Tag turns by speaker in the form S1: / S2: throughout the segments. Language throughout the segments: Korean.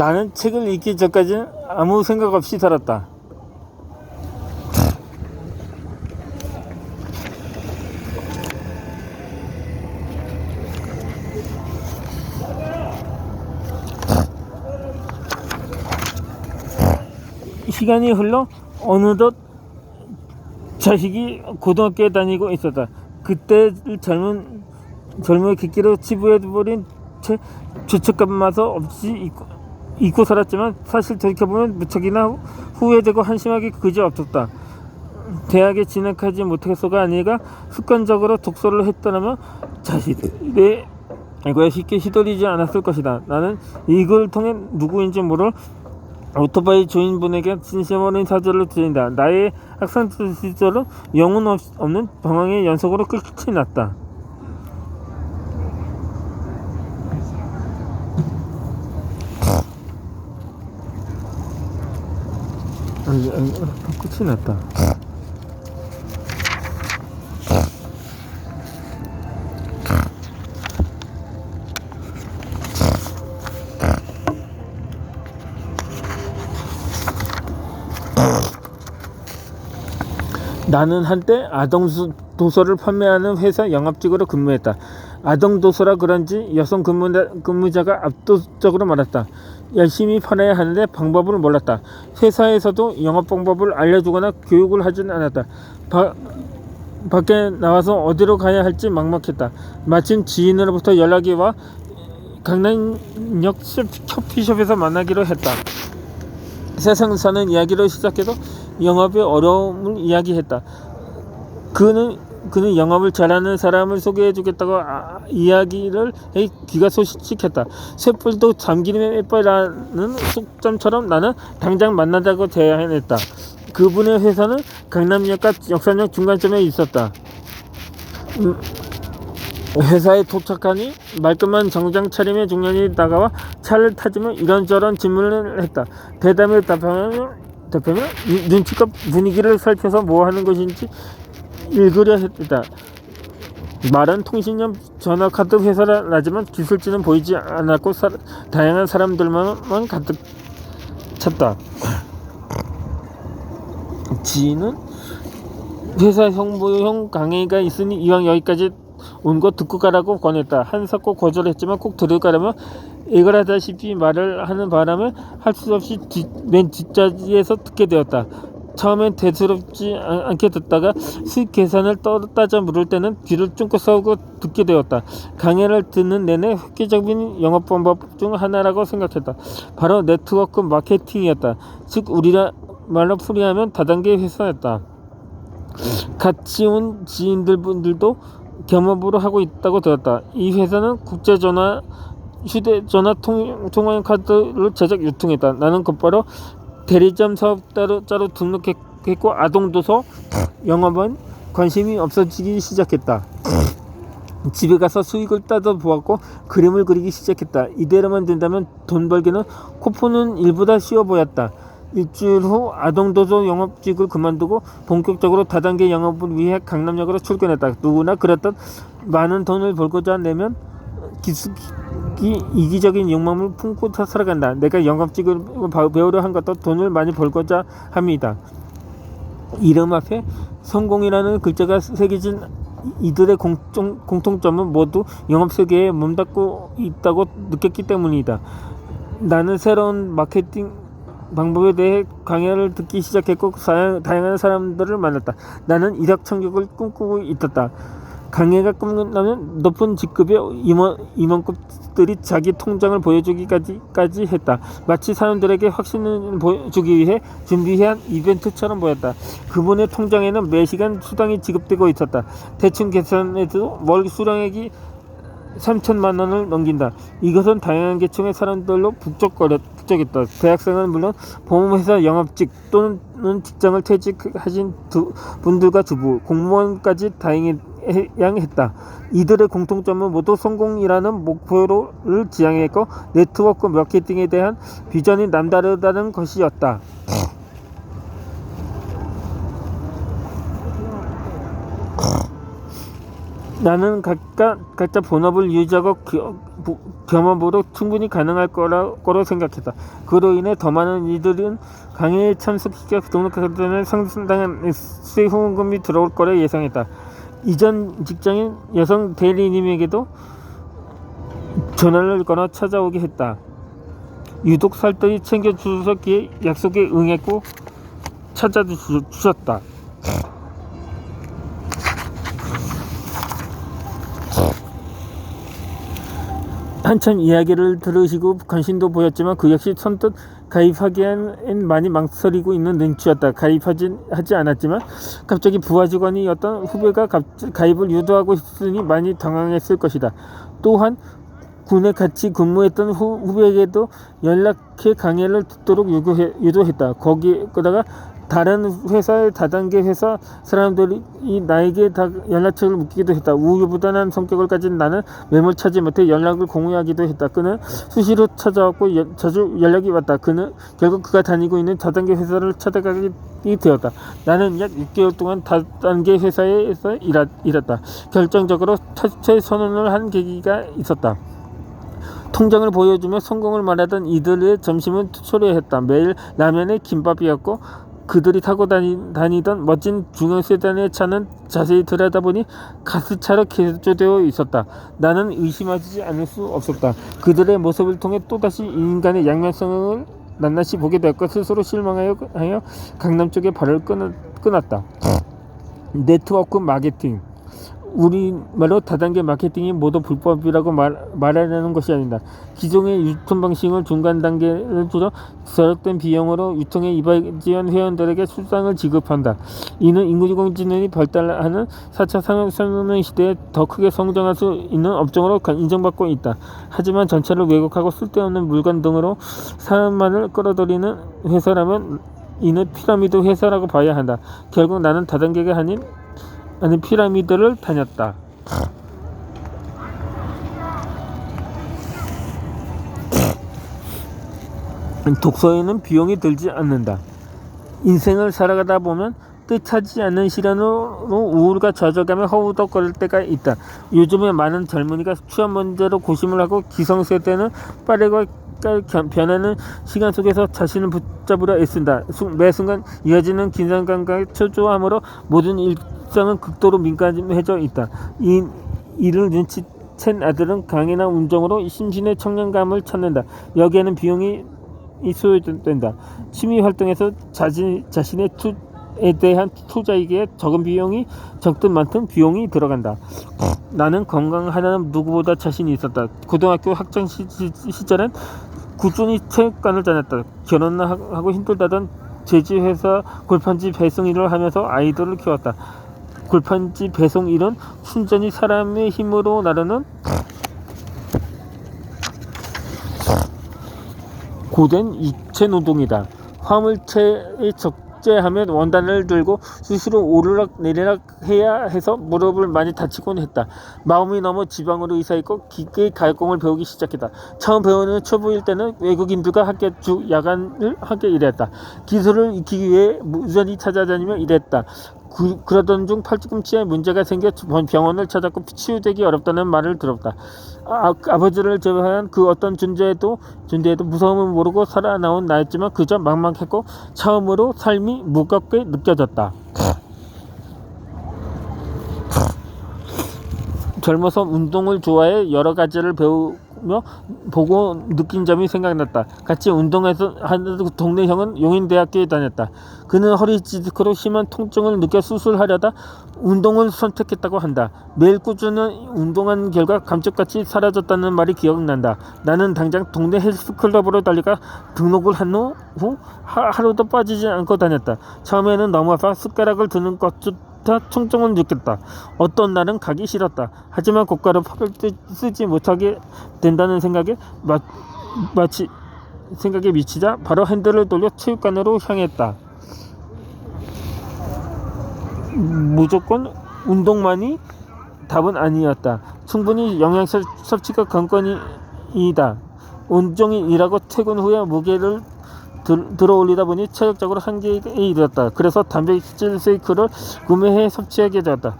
S1: 나는 책을 읽기 전까지는 아무 생각 없이 살았다. 시간이 흘러 어느덧 자식이 고등학교에 다니고 있었다. 그때 젊은 젊은 객기로 치부해버린 채 죄책감마저 없이 잊고, 잊고 살았지만 사실 돌이켜보면 무척이나 후- 후회되고 한심하게 그저 없었다. 대학에 진학하지 못해서가 아니라 습관적으로 독서를 했더라면 자신의 이거에 쉽게 휘둘리지 않았을 것이다. 나는 이걸 통해 누구인지 모를 오토바이 주인분에게 진심 어린 사죄를 드린다. 나의 학생 시절은 영혼 없, 없는 방황의 연속으로 끝이 났다. 끝이 났다. 나는 한때 아동 수- 도서를 판매하는 회사 영업직으로 근무했다. 아동 도서라 그런지 여성 근무자, 근무 자가 압도적으로 많았다. 열심히 팔아야 하는데 방법을 몰랐다. 회사에서도 영업 방법을 알려주거나 교육을 하진 않았다. 바, 밖에 나와서 어디로 가야 할지 막막했다. 마침 지인으로부터 연락이 와 강남역 커피숍에서 만나기로 했다. 세상 사는 이야기로 시작해서 영업의 어려움을 이야기했다. 그는 그는 영업을 잘하는 사람을 소개해 주겠다고 아, 이야기를 해 귀가 소식했다. 쇳불도 잠기는 예뻐라는 속담처럼 나는 당장 만나자고 제안했다. 그분의 회사는 강남역과 역삼역 중간점에 있었다. 음, 회사에 도착하니 말끔한 정장 차림의 중년이 다가와 차를 타지며 이런저런 질문을 했다. 대담에 답하면 눈- 눈치껏 분위기를 살펴서 뭐 하는 것인지 읽으려 했다. 말은 통신용 전화카드 회사라지만 기술지는 보이지 않았고 사, 다양한 사람들만 가득 찼다. 지인은 회사 홍보용 강의가 있으니 이왕 여기까지 온 거 듣고 가라고 권했다. 한사코 거절했지만 꼭 들어가려면 애걸하다시피 말을 하는 바람에 할 수 없이 뒷, 맨 뒷자리에서 듣게 되었다. 처음엔 대수롭지 않- 않게 듣다가 수익 계산을 떠, 따져 물을 때는 귀를 쫑긋 세우고 듣게 되었다. 강의를 듣는 내내 획기적인 영업 방법 중 하나라고 생각했다. 바로 네트워크 마케팅이었다. 즉 우리라 말로 풀이하면 다단계 회사였다. 같이 온 지인들 분들도 겸업으로 하고 있다고 들었다. 이 회사는 국제전화 휴대전화 통, 통화 카드를 제작 유통했다. 나는 곧바로 대리점 사업자로 자로 등록했고 아동 도서 영업은 관심이 없어지기 시작했다. 집에 가서 수익을 따져 보았고 그림을 그리기 시작했다. 이대로만 된다면 돈 벌기는 코푸는 일보다 쉬워 보였다. 일주일 후 아동도서 영업직을 그만두고 본격적으로 다단계 영업을 위해 강남역으로 출근했다. 누구나 그랬던 많은 돈을 벌고자 내면 기숙이 이기적인 욕망을 품고 사- 살아간다. 내가 영업직을 바- 배우려 한 것도 돈을 많이 벌고자 합니다. 이름 앞에 성공이라는 글자가 새겨진 이들의 공통, 공통점은 모두 영업 세계에 몸담고 있다고 느꼈기 때문이다. 나는 새로운 마케팅 방법에 대해 강연을 듣기 시작했고 사- 다양한 사람들을 만났다. 나는 일확천격을 꿈꾸고 있었다. 강의가 끝나면 높은 직급의 임원, 임원급들이 자기 통장을 보여주기까지 까지 했다. 마치 사람들에게 확신을 보여주기 위해 준비한 이벤트처럼 보였다. 그분의 통장에는 매시간 수당이 지급되고 있었다. 대충 계산해도 월 수령액이 3천만 원을 넘긴다. 이것은 다양한 계층의 사람들로 북적거렸, 북적했다. 대학생은 물론 보험회사 영업직 또는 직장을 퇴직하신 두 분들과 주부, 공무원까지 다 지향했다. 이들의 공통점은 모두 성공이라는 목표를 지향했고 네트워크 마케팅에 대한 비전이 남다르다는 것이었다. 나는 각자, 각자 본업을 유지하고 경험으로 충분히 가능할 거라고 생각했다. 그로 인해 더 많은 이들은 강의에 참석시켜 등록하기 때문에 상당한 수익 후원금이 들어올 거라 예상했다. 이전 직장인 여성 대리님에게도 전화를 걸어 찾아오게 했다. 유독 살뜰히 그의 약속에 응했고 찾아주셨다. 한참 이야기를 들으시고 관심도 보였지만 그 역시 선뜻 가입하기엔 많이 망설이고 있는 눈치였다. 가입하지 하지 않았지만 갑자기 부하 직원이 어떤 후배가 갑, 가입을 유도하고 있으니 많이 당황했을 것이다. 또한 군에 같이 근무했던 후, 후배에게도 연락해 강의를 듣도록 유도했다. 거기다가 다른 회사의 다단계 회사 사람들이 이 나에게 다 연락처를 묻기도 했다. 우유부단한 성격을 가진 나는 매몰 차지 못해 연락을 공유하기도 했다. 그는 수시로 찾아왔고 여- 자주 연락이 왔다. 그는 결국 그가 다니고 있는 다단계 회사를 찾아가게 되었다. 나는 약 6개월 동안 다단계 회사에서 일하, 일했다. 결정적으로 퇴 선언을 한 계기가 있었다. 통장을 보여주며 성공을 말하던 이들의 점심은 초래했다. 매일 라면에 김밥이었고 그들이 타고 다니, 다니 던 멋진 중형 세단의 차는 자세히 들여다보니 가스차로 개조되어 있었다. 나는 의심하지 않을 수 없었다. 그들의 모습을 통해 또다시 인간의 양면성을 낱낱이 보게 되었고 스스로 실망하여 하여 강남 쪽에 발을 끊, 끊었다. 네트워크 마케팅 우리말로 다단계 마케팅이 모두 불법이라고 말, 말하려는 것이 아니다. 기존의 유통 방식을 중간 단계를 줄여 절약된 비용으로 유통에 이바지한 회원들에게 수당을 지급한다. 이는 인공지능이 발달하는 4차 산업혁명 시대에 더 크게 성장할 수 있는 업종으로 인정받고 있다. 하지만 전체를 왜곡하고 쓸데없는 물건 등으로 사람만을 끌어들이는 회사라면 이는 피라미드 회사라고 봐야 한다. 결국 나는 다단계가 아닌 아니 피라미드를 다녔다. 독서에는 비용이 들지 않는다. 인생을 살아가다 보면 뜻하지 않는 시련으로 우울과 좌절감에 허우덕거릴 때가 있다. 요즘에 많은 젊은이가 취업 문제로 고심을 하고 기성세대는 빠르고 변하는 시간 속에서 자신을 붙잡으려 애쓴다. 매 순간 이어지는 긴장감과 초조함으로 모든 일 상은 극도로 민감해져 있다. 이 이를 눈치챈 아들은 강인한 운정으로 심신의 청량감을 찾는다. 여기에는 비용이 소요된다. 취미 활동에서 자신, 자신의 투에 대한 투자이기에 적은 비용이 적든 많든 비용이 들어간다. 나는 건강하다는 누구보다 자신이 있었다. 고등학교 학창 시, 시 절엔 꾸준히 체육관을 다녔다. 결혼하고 힘들다던 제지회사 골판지 배송 일을 하면서 아이들을 키웠다. 골판지 배송 일은 순전히 사람의 힘으로 나르는 고된 육체 노동이다. 화물체에 적재하면 원단을 들고 수시로 오르락 내리락 해야 해서 무릎을 많이 다치곤 했다. 마음이 너무 지방으로 이사했고 기계의 가공을 배우기 시작했다. 처음 배우는 초보일 때는 외국인들과 함께 주 야간을 함께 일했다. 기술을 익히기 위해 무전히 찾아다니며 일했다. 그, 그러던 중 팔꿈치에 문제가 생겨 병원을 찾았고 치유되기 어렵다는 말을 들었다. 아, 아버지를 제외한 그 어떤 존재에도 존재에도 무서움을 모르고 살아나온 나였지만 그저 막막했고 처음으로 삶이 무겁게 느껴졌다. 젊어서 운동을 좋아해 여러 가지를 배우 며 보고 느낀 점이 생각났다. 같이 운동해서 하는 동네 형은 용인대학교에 다녔다. 그는 허리 디스크로 심한 통증을 느껴 수술하려다 운동을 선택했다고 한다. 매일 꾸준히 운동한 결과 감쪽같이 사라졌다는 말이 기억난다. 나는 당장 동네 헬스클럽으로 달려가 등록을 한후 하루도 빠지지 않고 다녔다. 처음에는 너무 아파 숟가락을 드는 것조 차 총정을 느꼈다. 어떤 날은 가기 싫었다. 하지만 고가를 팔을 쓰지 못하게 된다는 생각에 마, 마치 생각에 미치자 바로 핸들을 돌려 체육관으로 향했다. 무조건 운동만이 답은 아니었다. 충분히 영양소 섭취가 관건이다. 일하고 퇴근 후에 무게를 들, 들어 올리다 보니 체력적으로 한계에 이르렀다. 그래서 단백질 쉐이크를 구매해 섭취하게 되었다.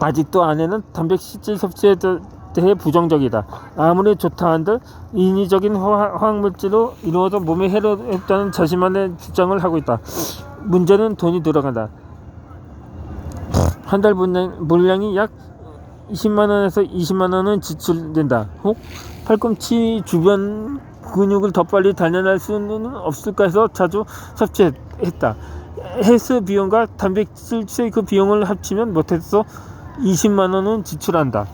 S1: 아직도 아내는 단백질 섭취에 대- 대해 부정적이다. 아무리 좋다 한들 인위적인 화- 화학물질로 이루어져 몸에 해롭다는 자신만의 주장을 하고 있다. 문제는 돈이 들어간다. 한달 물량이 약 20만 원에서 20만 원은 지출된다. 혹 팔꿈치 주변 근육을 더 빨리 단련할 수는 없을까 해서 자주 섭취했다. 헬스 비용과 단백질 쉐이크 비용을 합치면 못해서 20만 원은 지출한다.